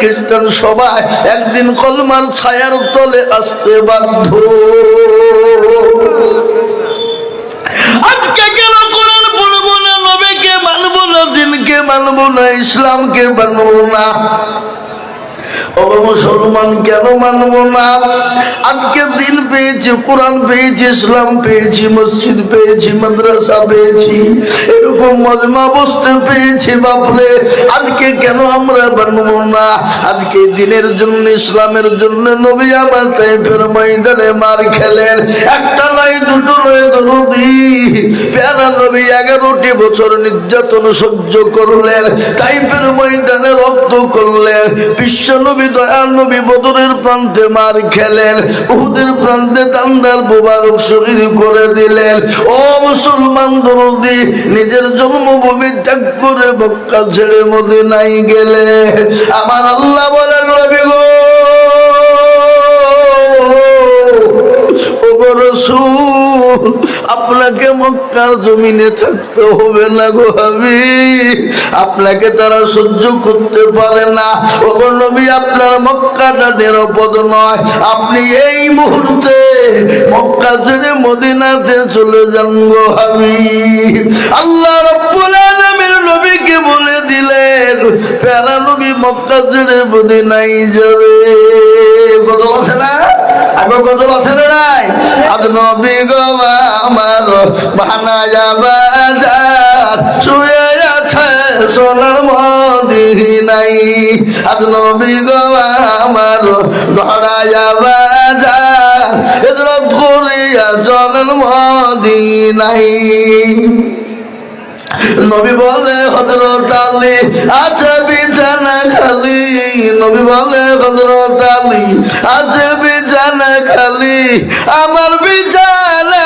খ্রিস্টান সবাই একদিন কলমার ছায়ার তলে আসতে বাধ্য। আজকে কেন কোরআন বলব না? নবীকে মানবো না, দিনকে মানবো না, ইসলামকে মানবো না। ও মুসলমান কেন মানবো না? আজকে দিন পেয়েছি, কোরআন পেয়েছি, ইসলাম পেয়েছি, মসজিদ পেয়েছি, মাদ্রাসা পেয়েছি, এরকম মজমা বসতে পেয়েছি বাপরে। আজকে কেন আমরা মানবো না? আজকে দিনের জন্য, ইসলামের জন্য নবী আমার তাইফের ময়দানে মার খেলেন। একটা নয়, দুটো নয়, দরদি। প্যারা নবী এগারোটি বছর নির্যাতন সহ্য করলেন, তাইফের ময়দানে রক্ত করলেন। বিশ্ব নবী দয়াল নবী বদরের প্রান্তে মার খেলেন, উহুদের প্রান্তে তান্দার মুবারক শহীদ করে দিলেন। ও মুসলমান দরদি, নিজের জন্মভূমি ত্যাগ করে মক্কা ছেড়ে মদিনায় গেলে। আমার আল্লাহ বলেন, নবী গো আপনাকে মক্কার জমিনে থাকতে হবে না গো আমি আপনাকে তারা সহ্য করতে পারে না। ওগো নবী, আপনার মক্কাটা নিরাপদ নয়। আপনি এই মুহূর্তে মক্কা ছেড়ে মদিনাতে চলে যান গো আমি আল্লাহ নবীকে বলে দিলেন, প্যারা নবী মক্কা ছেড়ে মদিনায় যাবে। কত আছে না? আগে গজল আছে না নাই? আজ নবী গো আমার বাহানা বাজার শুয়ে আজ নবী গো আমার গড়ায়া বাজার হজরত করিয়া চলেন মদিনাই। নবী বলে হজরত আছে বিছানা খালি। নবী বলে হজরত আছে বিছানা খালি। আমার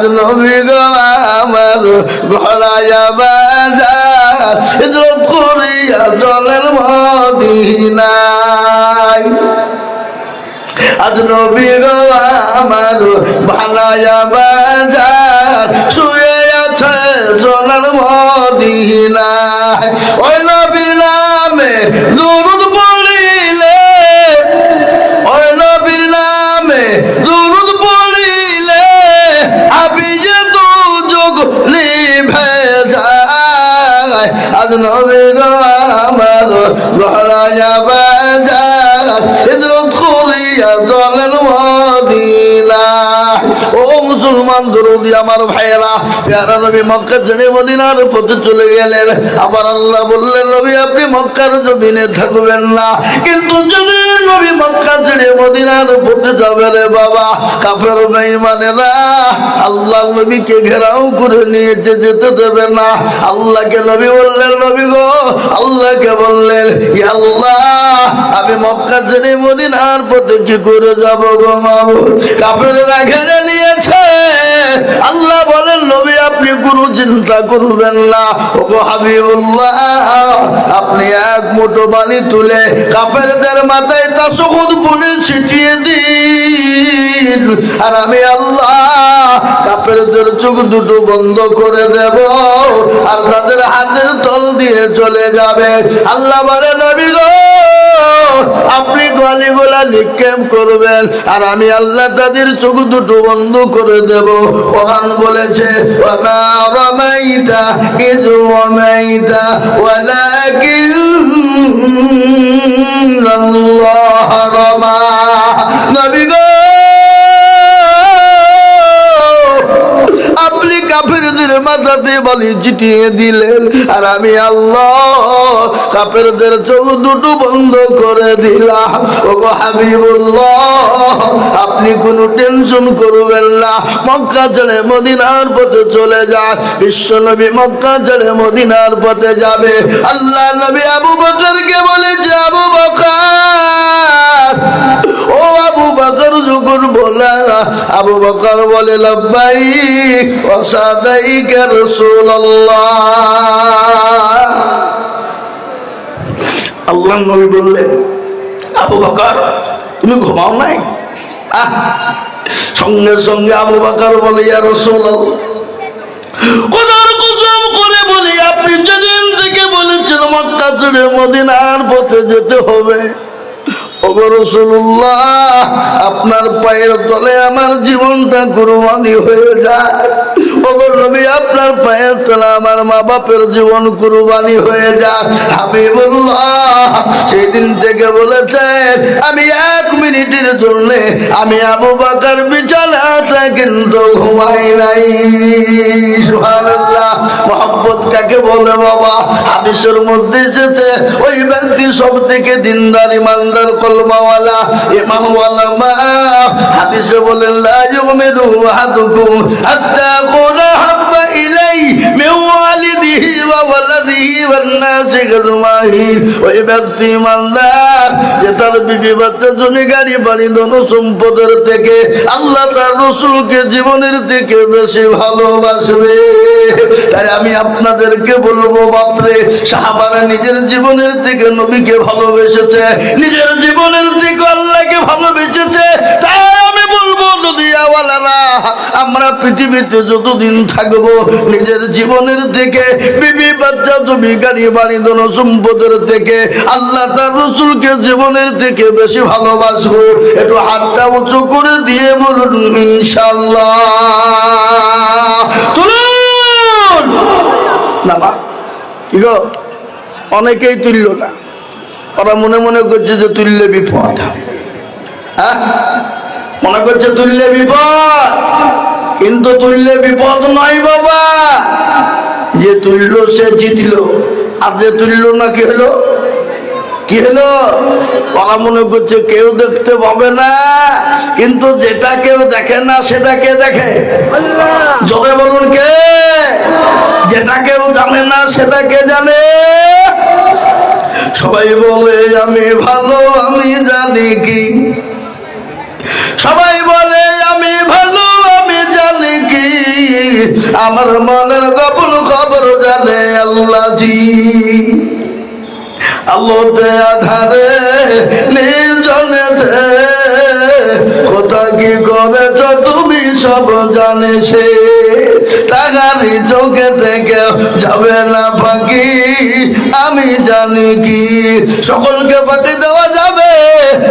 আজ নবী গো আমার ঘরায় বাজার হিজরত করিয়া মদিনায় আজ নবী গো আমার ভালায়া বাজার শুয়ে আছে সোনার মদিনা ওই নবীর নামে দুরুদ পড়িলে, ওই নবীর দুরুদ যায় আজ নবী গো আমার ঘরায়া বাজার আল্লাহ বললেন মক্কার ছেড়ে মদিনার পথে নবীকে ঘেরাও করে নিয়েছে যেতে দেবে না। আল্লাহকে নবী বললেন, নবী গো, আল্লাহকে বললেন আমি মক্কা ছেড়ে মদিনার পথে কি করে যাব গো মাবুদ কাফেরেরা ঘেরে নিয়েছে। আল্লাহ বলেন, নবী, আপনি কোনো চিন্তা করবেন না। ও গো হাবিবুল্লাহ, আপনি এক মুঠো বালি তুলে কাফেরদের মাথায় তা তাসুদ পুনে ছিটিয়ে দিন। আর আমি আল্লাহ কাফেরদের চোখ দুটো বন্ধ করে দেব আর তাদের হাতের তল দিয়ে চলে যাবে। আল্লাহ বলে, নবী গো আপনি গলিগুলা নিক্ষেপ করবেন, আর আমি আল্লাহ তাদের চোখ দুটো বন্ধ করে দেব। কোরআন বলেছে নবী গো কাফেরদের মাথাতে বলি চিটিয়ে দিলেন। আর আমি আল্লাহ কাফেরদের চোখ দুটো বন্ধ করে দিলাম। ওগো হাবিবুল্লাহ, আপনি কোনো টেনশন করবেন না। মক্কা ছেড়ে মদিনার পথে চলে যান। বিশ্ব নবী মক্কা ছেড়ে মদিনার পথে যাবে। আল্লাহ নবী আবু বকরকে বলেছে, আবু বকর ও আবু বকর যখন বলা আবু বকর বলে লব্বাই ওসাদাই কে রাসূলুল্লাহ। আল্লাহ নবী বললেন আবু বকর তুমি ঘুমাও নাই? আহ, সঙ্গে সঙ্গে আবু বকর বলে ইয়া রাসূলুল্লাহ। কোনার কুসুম করে বলি আপনি যেদিন থেকে বলেছেন মক্কা ছেড়ে মদিনার পথে যেতে হবে। আপনার পায়ের তলে আমার জীবনটা কুরবানি হয়ে যায়। নবী, আপনার পায়ের তলে আমার মা বাপের জীবন কুরবানি হয়ে যায়। হাবিবুল্লাহ সেই দিন থেকে বলেছেন, আমি এক মিনিটের জন্য আমি আবু বাকার বিছানাটা কিন্তু ঘুমাই নাই। মোহাম্মত কাকে বলে বাবা? হাদিসের মধ্যে এসেছে, ওই ব্যক্তি সব থেকে দিনদার, ইমানদার কলমাওয়ালা ইমানওয়ালা মা হাদিসে বলেন লা ইউমিনু আহাদুকুম হাত্তা কুনা হাব্বা ইলাই সম্পদের থেকে আল্লাহ তার রসুলকে জীবনের থেকে বেশি ভালোবাসবে। তাই আমি আপনাদেরকে বলব, বাপরে, সাহাবারা নিজের জীবনের থেকে নবীকে ভালোবেসেছে, নিজের জীবনের থেকে আল্লাহকে ভালোবেসেছে। তাই আমি বলব, নদীয়াওয়ালারা, আমরা পৃথিবীতে যতদিন থাকব, নিজের জীবনের থেকে বিবি বাচ্চা জমি গাড়ি বাড়ি ধন সম্পদের থেকে। আল্লাহ তার রসুলকে জীবনের থেকে বেশি ভালোবাসবো। একটু হাতটা উঁচু করে দিয়ে বলুন ইনশাল্লাহ অনেকেই তুলল না। ওরা মনে মনে করছে যে তুললে বিপদ। হ্যাঁ? মনে করছে তুললে বিপদ। কিন্তু তুললে বিপদ নয় বাবা। তুলল সে জিতল। আর যে তুলল না, কি হলো? কি হলো? ওরা মনে করছে কেউ দেখতে পাবে না, কিন্তু যেটা কেউ দেখে না, সেটা কে দেখে? জবে বলুন কে? যেটা কেউ জানে না, সেটা কে জানে? সবাই বলে, আমি ভালো, আমি জানি কি। সবাই বলে, আমি ভালো আমি কি আমার মনের গোপন খবর জানে আল্লাহ আলোতে আধারে নির্জনেতে কোথা কি করেছ তুমি সব জানে সে। টাকারি চোখে থেকে যাবে না ফাঁকি, আমি জানি কি, সকলকে ফাঁকি দেওয়া যাবে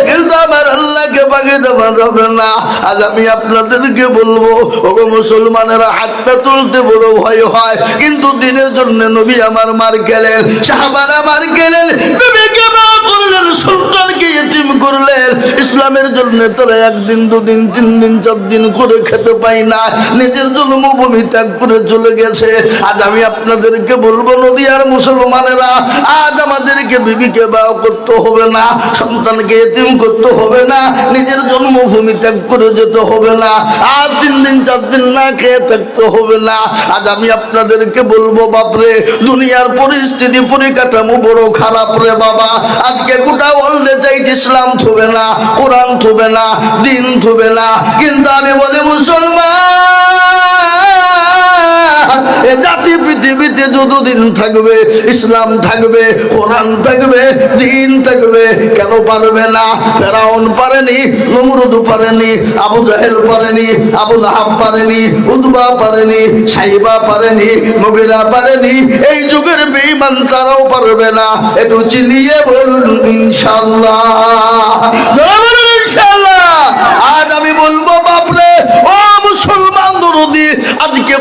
কিন্তু আমার আল্লাহকে ফাঁকি দেওয়া যাবে না। আজ আমি আপনাদেরকে বলব, ওগো মুসলমানেরা হাতটা তুলতে বড় ভয় হয়, কিন্তু দিনের জন্য নবী আমার মার গেলেন, সাহাবারা মার গেলেন, নবীকে মা করলেন সন্তানকে ইতিম করলেন ইসলামের জন্য তারা একদিন, দুদিন তিন দিন চার দিন করে খেতে পাই না। নিজের জন্মভূমি ত্যাগ করে চলে গেছে। আজ আমি আপনাদেরকে বলব নদী আর মুসলমানেরা, আজ আমাদেরকে বিবিকে বিবাহ করতে হবে না, সন্তানকে এতিম করতে হবে না, নিজের জন্মভূমি ত্যাগ করে যেতে হবে না আর তিন দিন চার দিন না খেয়ে থাকতে হবে না। আজ আমি আপনাদেরকে বলব, বাপরে, দুনিয়ার পরিস্থিতি, পরিকাঠামো বড় খারাপ রে বাবা। আজকে গোটা ওয়ার্ল্ডে চাইতে ইসলাম থুবে না, কোরআন থুবে না, দিন থুবে না, কিন্তু আমি বলি মুসলমান। জাতি পৃথিবীতে যতদিন থাকবে, ইসলাম থাকবে, কোরআন থাকবে, দিন থাকবে, কেন পারবে না? ফেরাউন পারেনি পারেনি, আবু জাহেল পারেনি, আবু পারেনি পারেনি, সাইবা পারেনি পারেনি। এই যুগের বেঈমান তারাও পারবে না। একটু চিনিয়ে বলুন ইনশাল্লাহ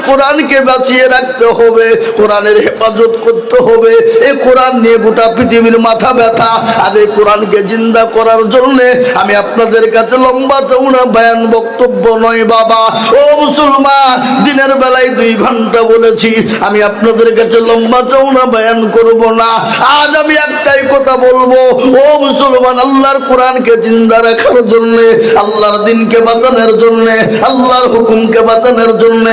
কোরআনকে বাঁচিয়ে রাখতে হবে, কোরআনের হেফাজত করতে হবে। এই কোরআন নিয়ে গোটা পৃথিবীর মাথা ব্যথা। আর এই কোরআনকে জিন্দা করার জন্য আমি আপনাদের কাছে লম্বা চৌড়া বয়ান বক্তব্য নয় বাবা। ও মুসলমান, দিনের বেলায় দুই ঘণ্টা বলেছি, আমি আপনাদের কাছে লম্বা চৌড়া বয়ান করব না। আজ আমি একটাই কথা বলব, ও মুসলমান, আল্লাহর কোরআনকে জিন্দা রাখার জন্য, আল্লাহর দিনকে বাতানোর জন্য, আল্লাহর হুকুমকে বাতানোর জন্য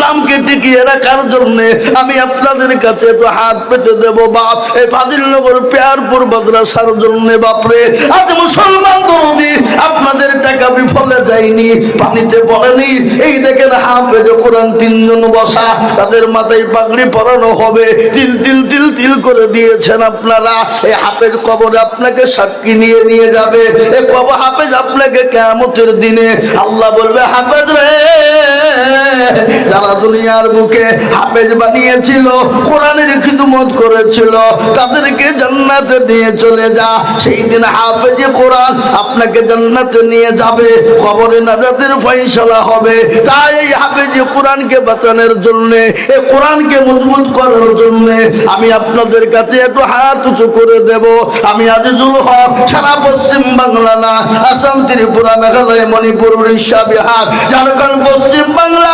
ইসলামকে টিকিয়ে রাখার জন্য আমি আপনাদের কাছে একটু হাত পেতে দেব, বাপ। এই ফাজিলনগর পেয়ারপুর মাদ্রাসার জন্য বাপরে আজ মুসলমান দরদি, আপনাদের টাকা বিফলে যায়নি, পানিতে পড়েনি। এই দেখেন হাফেজ কোরআন তিনজন বসা, তাদের মাথায় পাগড়ি পরানো হবে। তিল তিল তিল তিল করে দিয়েছেন আপনারা। এই হাফেজ কবরে আপনাকে সাক্ষী নিয়ে নিয়ে যাবে। এই কবর হাফেজ আপনাকে কেমতের দিনে আল্লাহ বলবে, হাফেজ রে যারা দুনিয়ার বুকে হাফেজ বানিয়েছিল, কোরআনের খিদমত করেছিল, তাদেরকে জান্নাতে নিয়ে চলে যা। সেই দিন হাফেজে কোরআন আপনাকে জান্নাতে নিয়ে যাবে, কবরে নাজাতের ফয়সালা হবে। তাই এই হাফেজে কোরআনকে বাঁচানোর জন্য এই কোরআনকে মজবুত করার জন্য আমি আপনাদের কাছে একটু হাত উঁচু করে দেব। আমি আজিজুল হক, সারা পশ্চিম বাংলা না, আসাম, ত্রিপুরা, মেঘালয়, মণিপুর, উড়িষ্যা, বিহার, ঝাড়খণ্ড, পশ্চিম বাংলা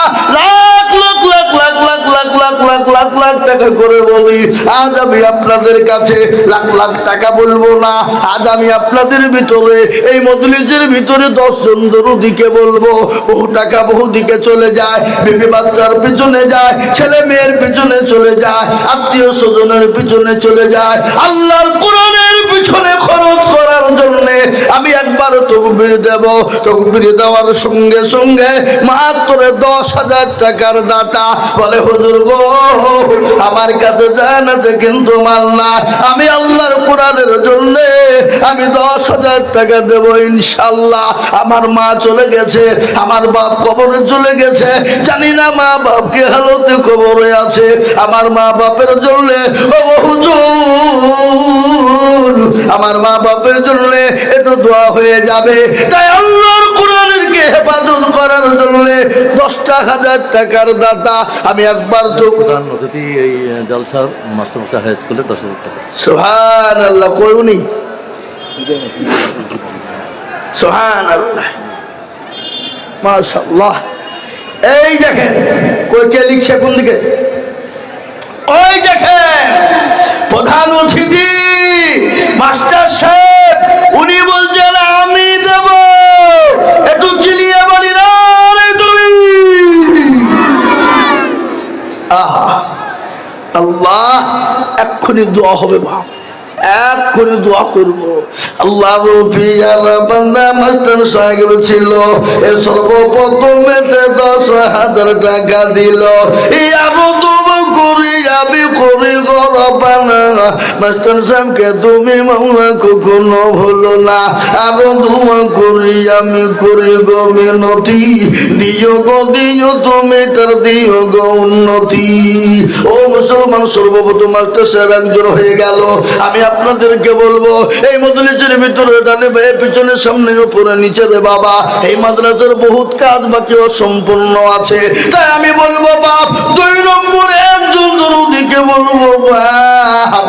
বহু টাকা বহু দিকে চলে যায় বাচ্চার পিছনে যায়, ছেলে মেয়ের পিছনে চলে যায়, আত্মীয় স্বজনের পিছনে চলে যায়, আল্লাহর কোরআনের পিছনে খরচ করার জন্য আমি একবার তকবির দেব। তকবির দেওয়ার সঙ্গে সঙ্গে মাত্র দশ হাজার টাকার দাতা বলে, হুজুর গো, আমার কাছে জান আছে কিন্তু মাল না। আমি আল্লাহর কোরআনের জন্য আমি দশ হাজার টাকা দেব ইনশাল্লাহ আমার মা চলে গেছে, আমার বাপ কবরে চলে গেছে। জানি না মা বাপ কি হালতে কবরে আছে। আমার মা বাপের জন্য ও হুজুর আমার মা বাপের জন্য একটু দোয়া হয়ে যাবে। তাই আল্লাহর কোরআনের কে হেফাজত করার জন্য দশটা হাজার টাকার দাতা আমি একবার তো এই জলসার মাস্টারমশাই হাই স্কুলে দশ হাজার টাকা। সোহান আল্লাহ কয়ুনি সোহান আল্লাহ মাশাল্লাহ এই দেখেন লিখছে কোন দিকে? ওই দেখেন প্রধান অতিথি। মাস্টার সাহেব, উনি বলছেন, আমি দেব। একটু চিলিয়ে বলি তুমি আল্লাহ, এক্ষুনি দোয়া হবে এক্ষুনি দোয়া আল্লাহ ছিল এ সর্বপ্রথমেতে দশ হাজার টাকা দিল। এই মাস্টার সাহেবকে তুমি মামলা কখনো ভুলো না। আরও দোয়া করি, আমি করি গো মিনতি। দিও গো, দিও তুমি তার দিও গো উন্নতি। ও মুসলমান, সর্বপ্রথম মাস্টার সাহেব একজন হয়ে গেল। আমি আপনাদেরকে বলব, এই মদলিসের ভিতরে ডানে ভাই পিছনে সামনে উপরে নিচে রে বাবা, এই মাদ্রাসার বহুত কাজ বাকি অসম্পূর্ণ আছে। তাই আমি বলব বাপ, দুই নম্বরে একজন দরুদিকে বলব, বাপ।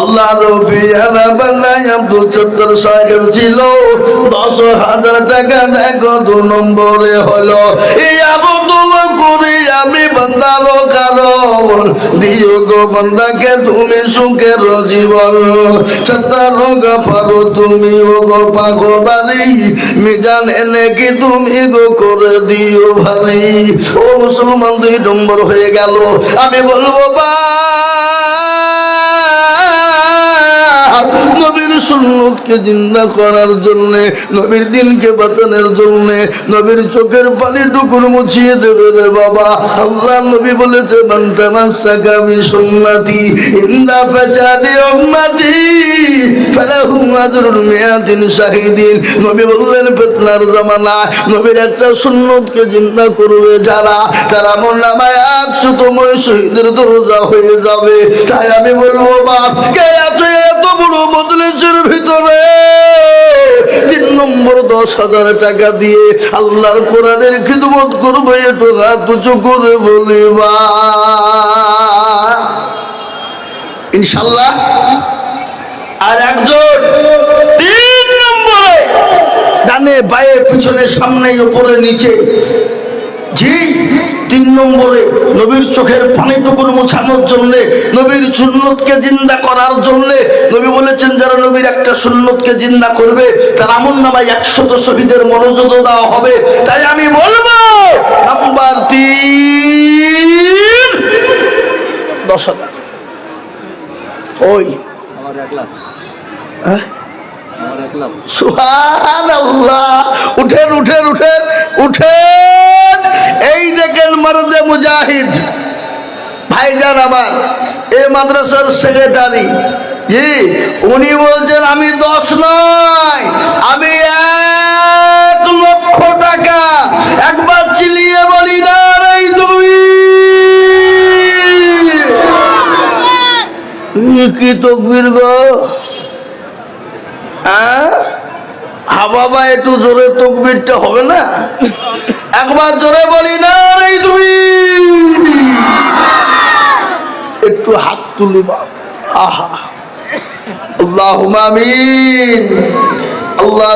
আল্লাহ ছিল। দশ হাজার টাকা দু নম্বরে আমি দিও গো তুমি সুখের জীবন। সত্তর গাফারো তুমি ও গো পাগো বাড়ি মিজান এনে কি তুমি গো করে দিও ভারি। ও মুসলমান দুই নম্বর হয়ে গেল। আমি বলব বা নবীর সুন্নতকে জিন্দা করার জন্য, নবীর দিনকে বাঁচানোর জন্য, নবীর চোখের পানি টুকুর মুছিয়ে দেবে রে বাবা। আল্লাহ নবী বলেছে ইন্দা উম্মতি নবী বললেন, ফিতনার জামানা, নবীর একটা সুন্নতকে জিন্দা করবে যারা, তারা মন নামায় একশো তোমার শহীদের দরজা হয়ে যাবে। তাই আমি বলব, বাপ, কে বদলেছের ভিতরে। তিন নম্বর দশ হাজার টাকা দিয়ে আল্লাহর কোরআনের খিদমত করবে, একটু উঁচু করে বলিবা ইনশাল্লাহ। আর একজন তিন নম্বরে, ডানে, বায়ে, পিছনে, সামনে, উপরে, নিচে। তিন নম্বরে নবীর চোখের পানিটুকুন মোছানোর জন্য নবীর সুন্নতকে জিন্দা করার জন্য নবী বলেছেন যারা নবীর একটা সুন্নতকে জিন্দা করবে তার আমন নামায় একশত শহীদের মনোযোগ দেওয়া হবে। তাই আমি বলব নাম্বার তিন দশ হাজার। ওই আমার এক লাখ। হ্যাঁ? উঠেন উঠেন উঠেন উঠেন। এই দেখেন মরদে মুজাহিদ। ভাইজান আমার এ মাদ্রাসার সেক্রেটারি জি উনি বলছেন আমি দশ নয় আমি এক লক্ষ টাকা। একবার চিলিয়ে বলি না রে তুমি কি তকবির গো? হ্যাঁ? হা বাবা, একটু জোরে তকবিরটা হবে না? একবার জোরে বলি, না রে তুমি। একটু হাত তুলি আহা। আল্লাহ আমিন। আল্লাহ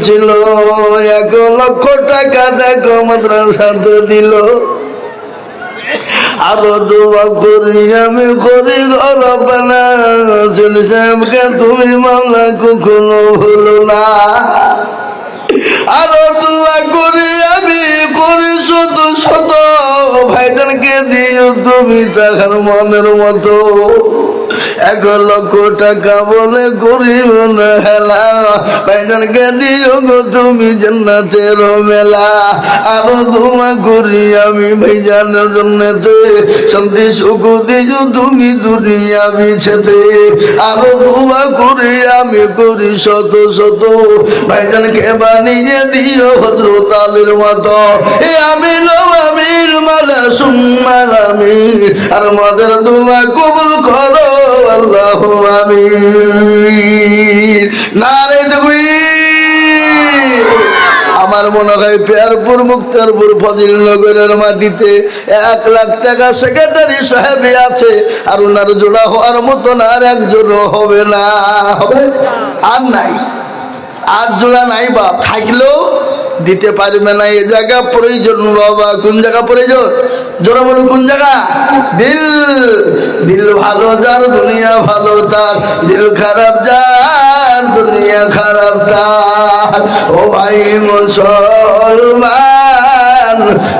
ছিল। এক লক্ষ টাকা দেখো, মাদ্রাসাতে দিল। আরও দোয়া করি আমি করি গরবানা সাহেবকে তুমি মামলা কখনো ভুলো না। আরও দোয়া করি আমি করি শত শত। ভাইজানকে দিও তুমি তাহার মনের মতো। এক লক্ষ টাকা বলে করিব না হেলা ভাইজানকে দিও গো তুমি জান্নাতের মেলা। আরও দোয়া করি আমি ভাইজানের জন্যতে। শান্তি, সুখ দিও তুমি দুনিয়া বিছেতে। আরও দোয়া করি আমি করি শত শত। ভাইজানকে বানিয়ে দিও হজরত আলীর মতো। এ আমি আমির, মালা, সুম্মার আমি আর মদের দোয়া কবুল করো নারে আমার মনে হয় পেয়ারপুর, মুক্তারপুর ফজিল নগরের মাটিতে এক লাখ টাকা সেক্রেটারি সাহেব আছে, আর ওনার জোড়া হওয়ার মতন আর একজনও হবে না। হবে আর নাই। আর জোড়া নাই বা থাকলেও দিতে পারবে না এই জায়গা প্রয়োজন বাবা কোন জায়গা প্রয়োজন? জোরা বলুন কোন জায়গা? দিল দিল ভালো যার দুনিয়া ভালো তার। দিল খারাপ যার দুনিয়া খারাপ তার। ও ভাই মুসলমান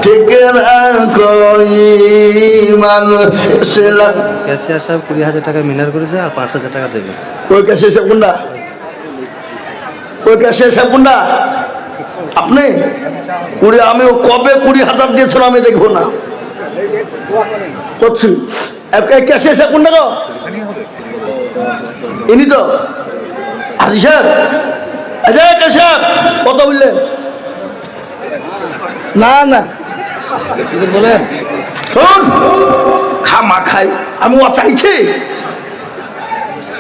ঠিক রাখো ইমান? ক্যাশিয়ার সাহেব কুড়ি হাজার টাকা মিনার করেছে আর পাঁচ হাজার টাকা দেবে। ওই ক্যাশে সাহেব কোনটা? ওই ক্যাশে সাহেব কোনটা? আপনি? কুড়ি আমি কবে কুড়ি হাজার দিয়েছিল আমি দেখব না। করছি। ক্যাশে সাহেব কোনটা গো? ইনি তো। হাজি সাহেব। আচ্ছা ক্যাশে কত বললেন? না না। বলেন। খামা খাই আমি ও চাইছি।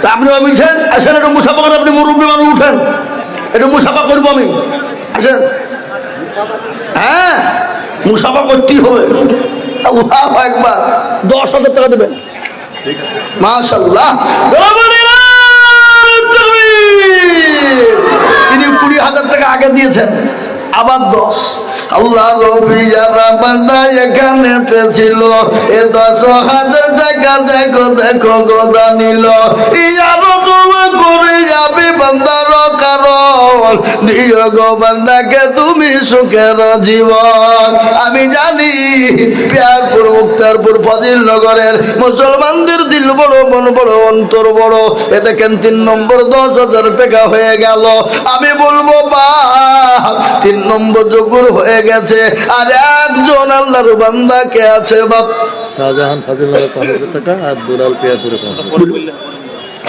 তা আপনি বলছেন আসেন একটু মুসাফা করে আপনি মুরব্বী মানুষ উঠেন। একটু মুসাফা করব আমি। আসেন হ্যাঁ মুসাফা করতেই হবে। একবার দশ হাজার টাকা দেবেন। তিনি কুড়ি হাজার টাকা আগে দিয়েছেন। আবার দশ। আল্লাহ রবি যারা বান্দা এখানেতে ছিল এ দশ হাজার টাকা দেখো দেখো, গোদা নিল। এই তুমি সুখের জীবন। আমি জানি পিয়ারপুর নগরের মুসলমানদের দিল বড়, মন বড়, অন্তর বড়। এ দেখেন তিন নম্বর দশ হাজার টাকা হয়ে গেল। আমি বলব, বা, তিন নম্বর যোগুর হয়ে গেছে। আর একজন আল্লাহর বান্দা কে আছে, বাপ? শাহজাহান পাঁচ হাজার টাকা আর পাঁচ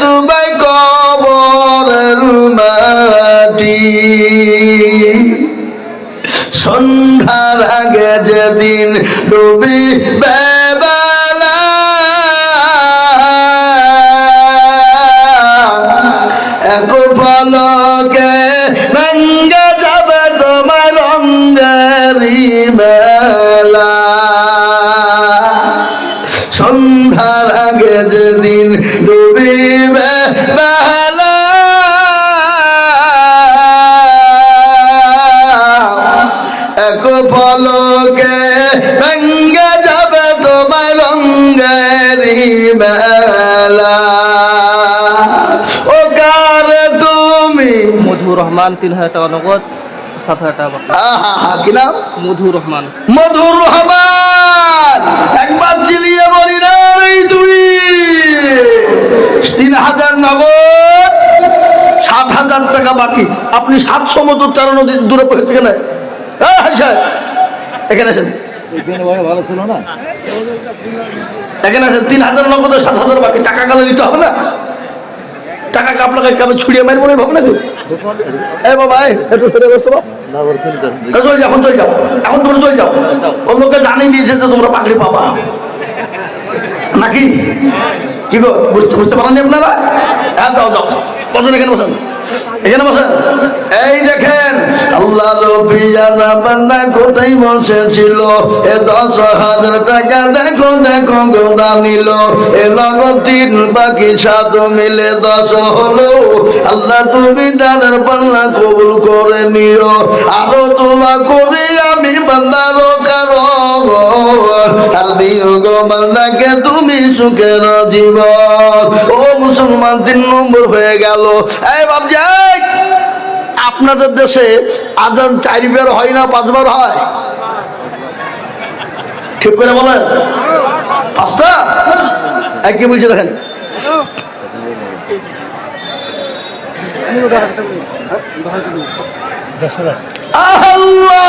তোমায় কবরের মাটি। সন্ধ্যার আগে যেদিন ডুবি মধু তিন হাজার টাকা নগদ সাত হাজার টাকা কি নাম? মধু রহমান। মধুর রহমান! একবার চিলিয়ে বলি না রে তুই। তিন হাজার নগদ সাত হাজার টাকা বাকি। আপনি সাতশো মতো তেরো নদী দূরে পড়ে থেকে নেয় এখানে আছেন ভালো ছিল না এখানে আছেন তিন হাজার নগদ সাত হাজার বাকি। টাকা গেলে দিতে হবে না? আপনাকে কেমন ছুড়িয়ে মারবো না ভাবনা নাকি এ বাবা একটু ফিরে বসতো চলে যাও এখন চলে যাও এখন তোমরা চলে যাও। ওর লোককে জানিয়ে দিয়েছে যে তোমরা পাকড়ি পাবা। নাকি? কি গো, বুঝতে বুঝতে পারেননি আপনারা? হ্যাঁ যাও যাও। বসেন এখানে বসেন। এখানে বসেন। এই দেখেন, আল্লাহ কোথায় বসেছিল এ দশ হাজার টাকা দেখো দেখো নিল। এ নগদ তিন বাকি সাত মিলে দশ হলো। আল্লাহ তুমি দানের পাল্লা কবুল করে নিও। আরও তোমা করে আমি বান্দারও কারণ বান্দাকে, তুমি সুখের জীবন। ও মুসলমান, তিন নম্বর হয়ে গেল। এই বাবজাই আপনাদের দেশে আজান চারবার হয় না পাঁচবার হয়? ঠিক করে বলেন। পাঁচটা? এক কি বলছে দেখেন? আল্লাহ!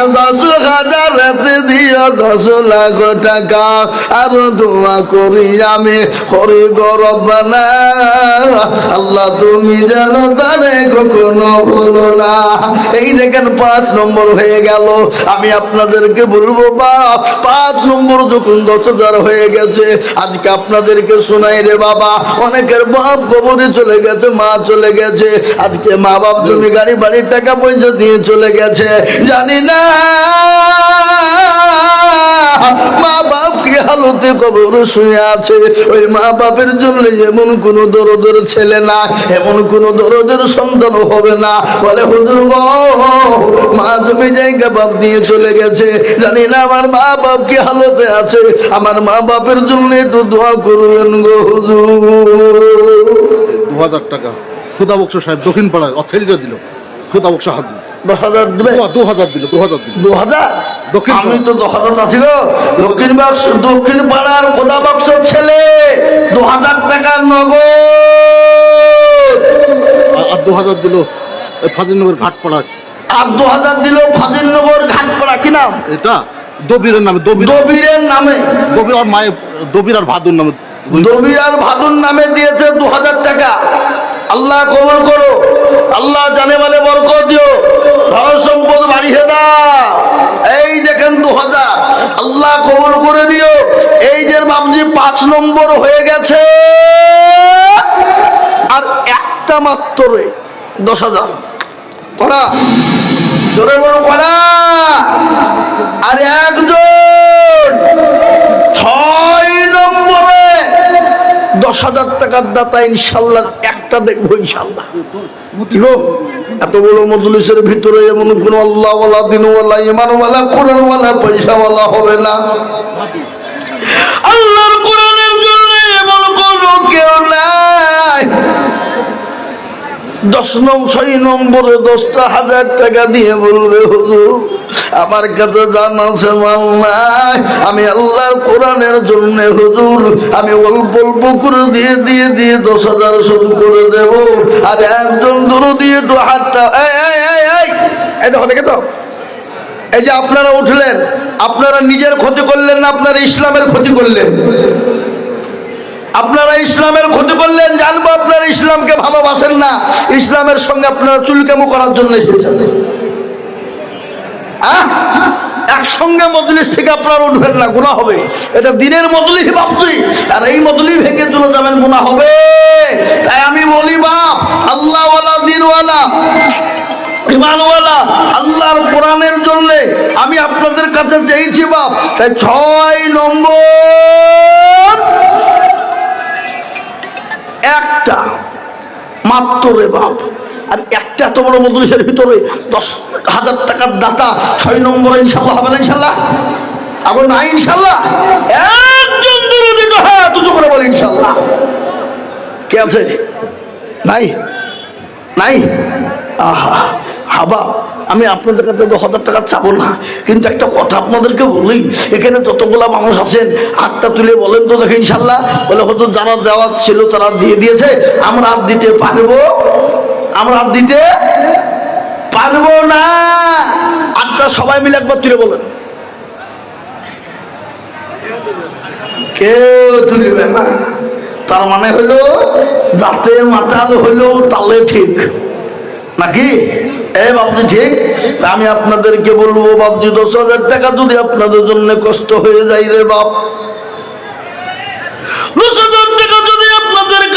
আর দশ হাজার রাতে দশ লাখ টাকা আর দোয়া করি আমি। না আল্লাহ তুমি যেন তারে কখনো ভুলো না। এই দেখেন পাঁচ নম্বর হয়ে গেল। আমি আপনাদেরকে বলব বা পাঁচ নম্বর যখন দশ হাজার হয়ে গেছে, আজকে আপনাদেরকে শোনাই রে বাবা, অনেকের বাপ গোবরে চলে গেছে, মা চলে গেছে। আজকে মা বাপ জমি গাড়ি বাড়ির টাকা পয়সা দিয়ে চলে গেছে। জানি না মা বাপ কি হালতে কবর শুয়ে আছে। ওই মা বাপের জন্য এমন কোন দরদের ছেলে না, এমন কোন দরদের সন্তান হবে না। বলে, হুজুর গো, মা, তুমি জায়গা বাপ দিয়ে চলে গেছে। জানি না আমার মা বাপ কি হালতে আছে। আমার মা বাপের জন্য একটু দোয়া করবেন গো, হুজুর। দু হাজার টাকা। খুদা বক্স সাহেব দক্ষিণ পাড়ায় অছেলিটা দিল। খুদা বক্স হাজির। দশ হাজার দেবে দু হাজার দিল দু হাজার দু হাজার আমি তো হাজার ছিল দক্ষিণ বাক্স দক্ষিণ পাড়ার খোদা বাক্স ছেলে। দু হাজার টাকার নগদ। আর- দু হাজার দিল ফাজিলনগর ঘাট পাড়ায় আর দু হাজার দিল ফাজিলনগর ঘাটপাড়া। কি নাম? এটা দবিরের নামে দবির দবিরের নামে। দবির আর মায়ের দবির আর ভাদুর নামে। দবির আর ভাদুর নামে দিয়েছে দু হাজার টাকা। আল্লাহ কবল করো। আল্লাহ জানে বলে বরকত দিও। ধন সম্পদ বাড়িয়ে দাও। এই দেখেন দু হাজার। আল্লাহ কবল করে দিও। এই যে বাবজি পাঁচ নম্বর হয়ে গেছে। আর একটা মাত্র দশ হাজার। করা জোরে বড় করা আর একজন। দশ হাজার টাকার দাতা ইনশাল্লাহ, একটা দেখব ইনশাল্লাহ। এত বড় মজলিসের ভিতরে এমন কোন আল্লাহওয়ালা দিনওয়ালা ইমানওয়ালা কোরআনওয়ালা পয়সাওয়ালা হবে না। আল্লাহর কোরআনের জন্য এমন কোন কেউ নাই। দশ নম ছয় নম্বরে দশটা হাজার টাকা দিয়ে বলবে, হুজুর আমার কাছে জানা আমি আল্লাহর কোরআনের জন্য হুজুর, আমি অল্প অল্প করে দিয়ে দিয়ে দিয়ে দশ হাজার শুরু করে দেব। আর একজন দূর দিয়ে একটু হাতটা এই দেখো, দেখে তো। এই যে আপনারা উঠলেন, আপনারা নিজের ক্ষতি করলেন না, আপনারা ইসলামের ক্ষতি করলেন? আপনারা ইসলামের ক্ষতি করলেন, জানব আপনারা ইসলামকে ভালোবাসেন না। ইসলামের সঙ্গে আপনারা চুলকামু করার জন্য এসেছেন? একসঙ্গে মজলিস থেকে আপনারা উঠবেন না গুণা হবে। এটা দিনের মজলিস ভাবছি আর এই মজলিস ভেঙে চলে যাবেন গুণা হবে। তাই আমি বলি, বাপ, আল্লাহওয়ালা, দিনওয়ালা আল্লাহর আমি আপনাদের কাছে চেয়েছি, বাপ। তাই ছয় নম্বর। একটা মাত্র রে বাপ। আর একটা এত বড় মজলিসের ভিতরে দশ হাজার টাকার দাতা ছয় নম্বরে ইনশাল্লাহ হবে না ইনশাল্লাহ আবার নাই ইনশাল্লাহ একজন হ্যাঁ দুটো করে বলে ইনশাল্লাহ কে আছে? নাই? নাই? আহা, হাবা, আমি আপনাদের কাছে দশ হাজার টাকা চাবো না। কিন্তু একটা কথা আপনাদেরকে বলি, এখানে যতগুলা মানুষ আছেন হাতটা তুলে বলেন তো দেখে ইনশাল্লাহ বলে হয়তো যারা দেওয়া ছিল তারা দিয়ে দিয়েছে, আমরা হাত দিতে পারব। আমরা দিতে পারব না। আটটা সবাই মিলে একবার তুলে বলেন। কেউ তুলবে না। তার মানে হলো, যাতে মাতাল হইল তালে ঠিক। নাকি? এ বাবজি, ঠিক? তা আমি আপনাদেরকে বলব, বাবজি, দশ হাজার টাকা যদি আপনাদের জন্য কষ্ট হয়ে যায় রে বাপ।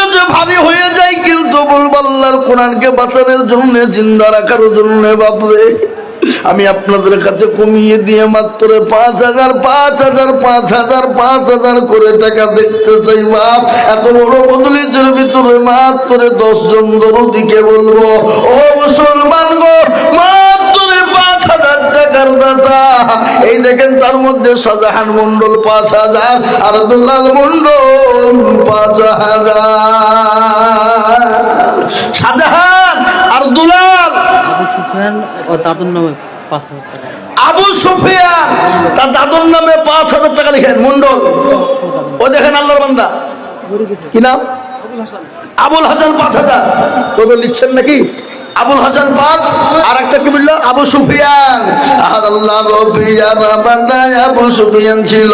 কাছে ভারী হয়ে যায়, কিন্তু আল্লাহর কোরআনকে বাঁচানোর জন্য, জিন্দা রাখার জন্য, বাপরে। আমি আপনাদের কাছে কমিয়ে দিয়ে মাত্র পাঁচ হাজার পাঁচ হাজার পাঁচ হাজার পাঁচ হাজার করে টাকা দেখতে চাই, বাপ। এত বড় বদলিজের ভিতরে মাত্র দশ জন দরদিকে বলব? ও মুসলমান গো, মাত্র টাকার এই দেখেন তার মধ্যে শাহজাহান মন্ডল পাঁচ হাজার আর দুলাল মন্ডল পাঁচ হাজার। শাহজাহান আর দুলাল আবু সুফিয়ান ও দাদুর নামে পাঁচ হাজার টাকা। আবু সুফিয়ান তার দাদুর নামে পাঁচ হাজার টাকা লিখেন মন্ডল ও দেখেন আল্লাহর বান্দা। কি নাম? আবুল হাসান। পাঁচ হাজার। তোদের লিখছেন নাকি? আবুল হাসান পাঁচ আর একটা কি বলল? আবু সুফিয়ান। আল্লাহ রফিয়ান বান্দায় আবু সুফিয়ান ছিল।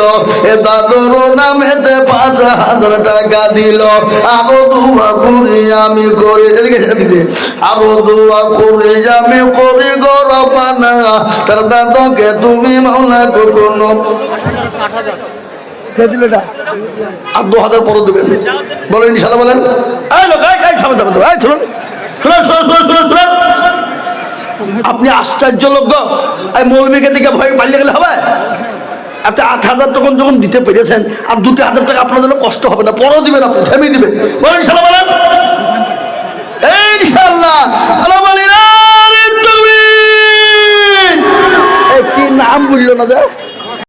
এ দাদুর নামেতে পাঁচ হাজার টাকা দিল। আরও দুয়া করি আমি করি এদিকে এদিকে। আরও দুয়া করি আমি করি গো রবানা। তার দাদকে তুমি মাওলা কখনো আর দু হাজার পরে দেবেন বলেন ইনশাল্লাহ বলেন। এই লোক, এই, থামেন, থামেন, এই, শুনুন শুনুন শুনুন শুনুন শুনুন শুনুন। আপনি আশ্চর্য লোক। এই মৌলবীকে দিকে ভয় পালিয়ে গেলে হবে? আপনি আট হাজার তখন যখন দিতে পেরেছেন, আর দুটি হাজার টাকা আপনার জন্য কষ্ট হবে না, পরও দিবেন আপনি, থেমে দিবেন। বলেন ইনশাল্লাহ বলেন। ইনশাল্লাহ কি নাম বলল না যে?